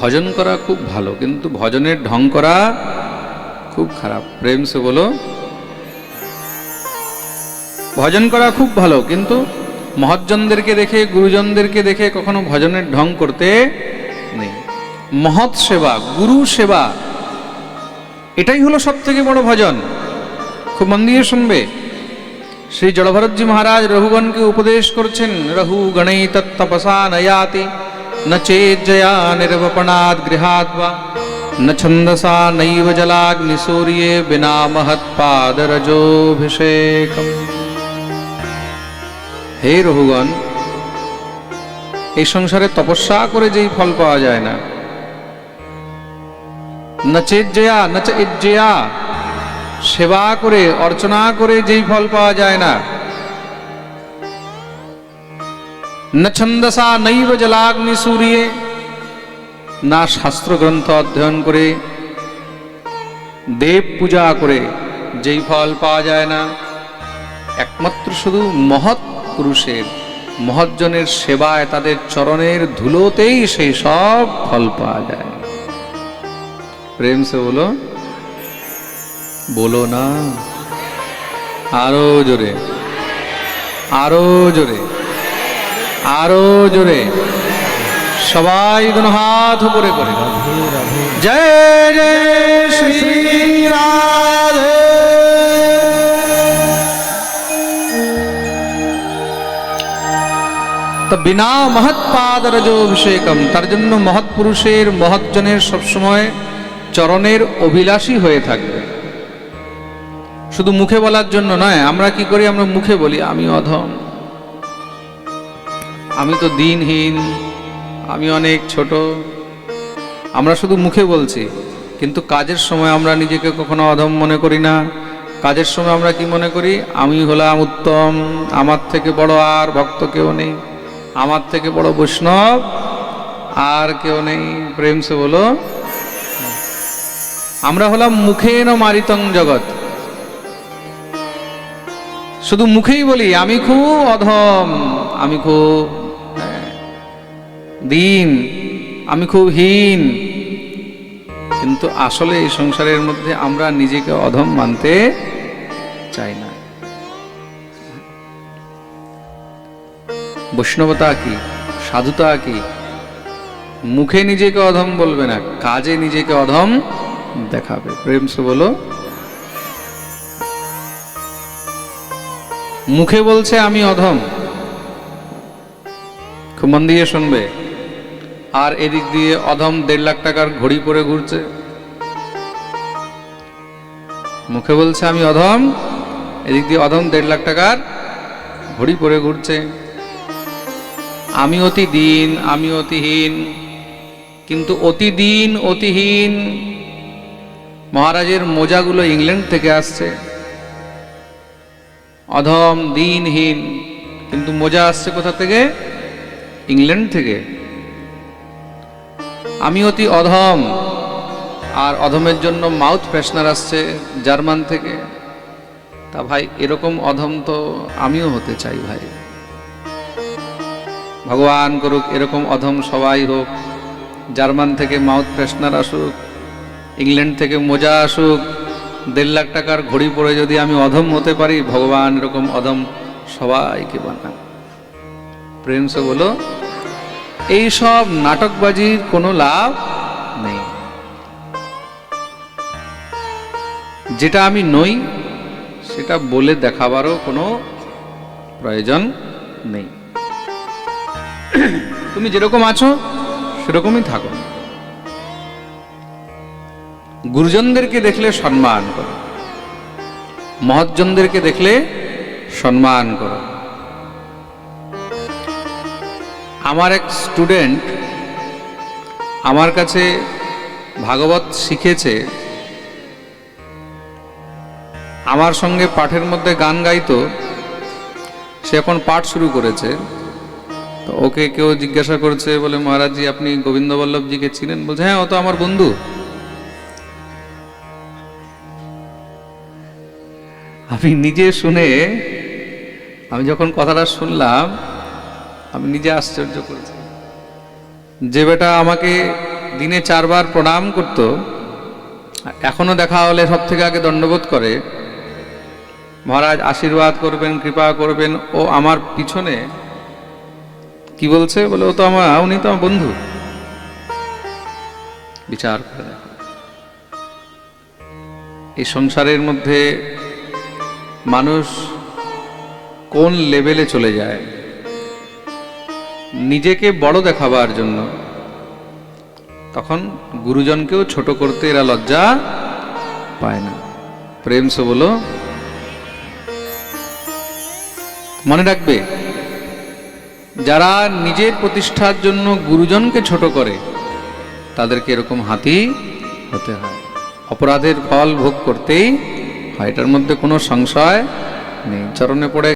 ভজন করা খুব ভালো, কিন্তু ভজনের ঢং করা খুব খারাপ। প্রেম সে বলো, ভজন করা খুব ভালো, কিন্তু মহৎজনদেরকে দেখে, গুরুজনদেরকে দেখে কখনো ভজনের ঢং করতে নেই। মহৎ সেবা, গুরু সেবা, এটাই হলো সব থেকে বড় ভজন। খুব মন দিয়ে শুনবে। শ্রী জড়ভরতজি মহারাজ রঘুগণকে উপদেশ করছেন, রঘু গণৈ তত্তপসা নয়াতি। চেজ্জয়া নির্বপণাদ গৃহাৎ বা ন ছন্দসা নৈব জলাগ্নিসূর্যে বিনা মহৎপাদরজোভিষেকম হে রঘুগণ এই সংসারে তপস্যা করে যেই ফল পাওয়া যায় না। নচেজ্জয়া নচ ইজ্জয়া, সেবা করে, অর্চনা করে যেই ফল পাওয়া যায় না। ন ছন্দসা নৈব জলাগ্নি সূর্যে না শাস্ত্রগ্রন্থ অধ্যয়ন করে দেব পূজা করে যেই ফল পাওয়া যায় না একমাত্র শুধু মহৎ পুরুষের মহৎজনের সেবায় তাদের চরণের ধুলোতেই সেই সব ফল পাওয়া যায় প্রেম সে বলো বলো না আরও জোরে আরও জোরে আরও জোরে। সবাই দুনো হাত উপরে করে। জয় শ্রী তো বিনা মহৎপাদ রজোভিষেকম তার জন্য মহৎ পুরুষের মহৎজনের সবসময় চরণের অভিলাষী হয়ে থাকবে। শুধু মুখে বলার জন্য নয়, আমরা কি করি? আমরা মুখে বলি আমি অধম। আমি তো দিনহীন, আমি অনেক ছোট। আমরা শুধু মুখে বলছি, কিন্তু কাজের সময় আমরা নিজেকে কখনো অধম মনে করি না। কাজের সময় আমরা কি মনে করি? আমি হলাম উত্তম, আমার থেকে বড় আর ভক্ত কেউ নেই। আমার থেকে বড় বৈষ্ণব আর কেউ নেই। প্রেম সে বলো। আমরা হলাম মুখে মুখেন মারিতং জগৎ। শুধু মুখেই বলি, আমি খুব অধম, আমি খুব দিন, আমি খুব হীন। কিন্তু আসলে এই সংসারের মধ্যে আমরা নিজেকে অধম মানতে চাই না। বৈষ্ণবতা কি? সাধুতা কি? মুখে নিজেকে অধম বলবে না, কাজে নিজেকে অধম দেখাবে। প্রেম সে বলো। মুখে বলছে, আমি অধম। খুব মন দিয়ে শুনবে। আর এদিক দিয়ে অধম দেড় লাখ টাকার ঘড়ি পরে ঘুরছে। মুখে বলছে, আমি অধম। এদিক দিয়ে অধম দেড় লাখ টাকার ঘড়ি পরে ঘুরছে। আমি অতি দিন আমি অতিহীন, কিন্তু অতি দিন অতিহীন। মহারাজের মোজাগুলো ইংল্যান্ড থেকে আসছে। অধম, দিনহীন, কিন্তু মোজা আসছে কোথা থেকে? ইংল্যান্ড থেকে। আমি অতি অধম, আর অধমের জন্য মাউথ ফ্রেশনার আসছে জার্মান থেকে। তা ভাই, এরকম অধম তো আমিও হতে চাই ভাই। ভগবান করুক, এরকম অধম সবাই হোক, জার্মান থেকে মাউথ ফ্রেশনার আসুক, ইংল্যান্ড থেকে মোজা আসুক, দেড় লাখ টাকার ঘড়ি পরে যদি আমি অধম হতে পারি, ভগবান এরকম অধম সবাইকে বানান প্রেম বলো এইসব নাটকবাজির কোনো লাভ নেই। যেটা আমি নই, সেটা বলে দেখাবারও কোনো প্রয়োজন নেই। তুমি যেরকম আছো, সেরকমই থাকো। গুরুজনদেরকে দেখলে সম্মান করো। মহৎজনদেরকে দেখলে সম্মান করো। আমার এক স্টুডেন্ট আমার কাছে ভাগবত শিখেছে। আমার সঙ্গে পাঠের মধ্যে গান গাইতো। সে এখন পাঠ শুরু করেছে। তো ওকে কেউ জিজ্ঞাসা করছে বলে, মহারাজজি, আপনি গোবিন্দ বল্লভজিকে চিনেন? বলছে হ্যাঁ ও তো আমার বন্ধু। আমি নিজে শুনে, আমি যখন কথাটা শুনলাম আমি নিজে আশ্চর্য করেছি। যে বেটা আমাকে দিনে চারবার প্রণাম করত, এখনও দেখা হলে সব থেকে আগে দণ্ডবোধ করে, মহারাজ আশীর্বাদ করবেন, কৃপা করবেন, ও আমার পিছনে কি বলছে? বলে, ও তো আমার উনি তো আমার বন্ধু। বিচার করে এই সংসারের মধ্যে মানুষ কোন লেভেলে চলে যায়? নিজেকে বড় দেখাবার জন্য। তখন গুরুজনকেও ছোট করতে এরা লজ্জা পায় না। প্রেম সে বলো মনে রাখবে, যারা নিজের প্রতিষ্ঠার জন্য গুরুজনকে ছোট করে, তাদেরকে এরকম হাতি হতে হয়। অপরাধের ফল ভোগ করতেই হয়, এটার মধ্যে কোনো সংশয় নেই। চরণে পড়ে